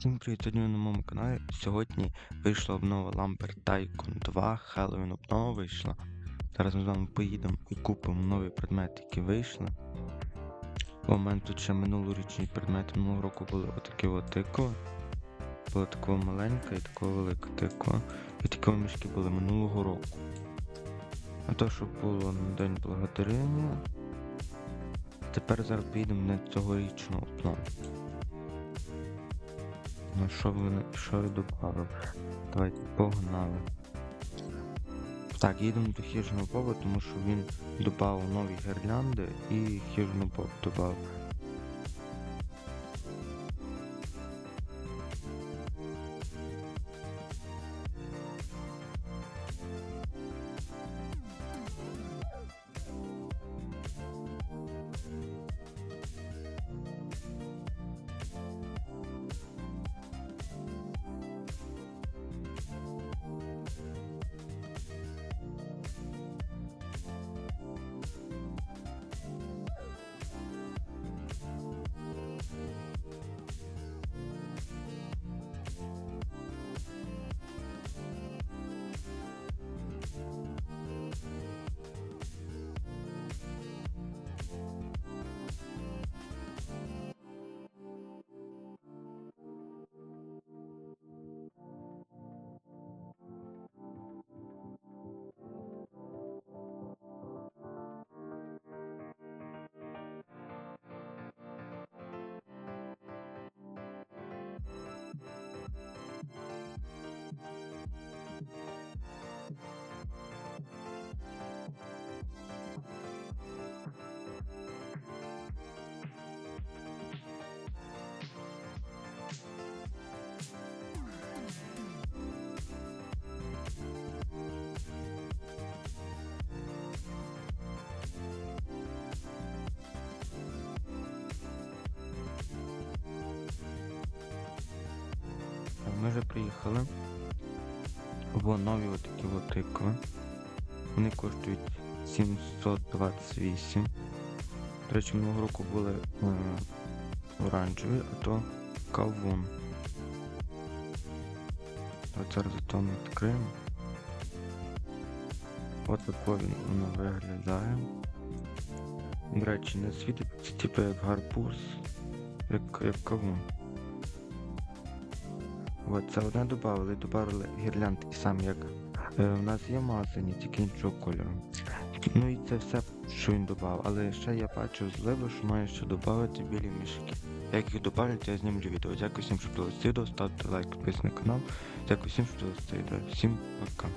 Всім привіт, сьогодні на моєму каналі. Сьогодні вийшла обнова Lamper Tycoon 2, Halloween обнова вийшла. Зараз ми з вами поїдемо і купимо нові предмети, які вийшли. У мене тут ще минулорічні предмети. Минулого року були отакі от тиква. Була такого маленька і такого велика тиква. І такі мішки були минулого року. А то, що було на День Благодарення. Тепер зараз поїдемо на цьогорічну обнову. Ну що ви що я добавив? Давайте погнали. Так, їдемо до хижного поба, тому що він додав нові гірлянди і хижну поб додав. Ми вже приїхали. Во нові отакі от тикви. Вони коштують 728. До речі, минулого року були е, оранжеві, а то кавун. От зараз то ми відкриємо. От тако він воно виглядає. До речі, не світить, типу як гарбуз, як, як кавун. От, це одне додали, додали гірлянд і сам як е, у нас є магазині, тільки іншого кольору. Ну і це все, що він додав. Але ще я бачу зливо, що має ще додати білі мішки. Як їх добавлять, я знімлю відео. Дякую всім, що дивилися відео, ставте лайк, підписуйтесь на канал. Дякую всім, що дивилися відео. Всім пока.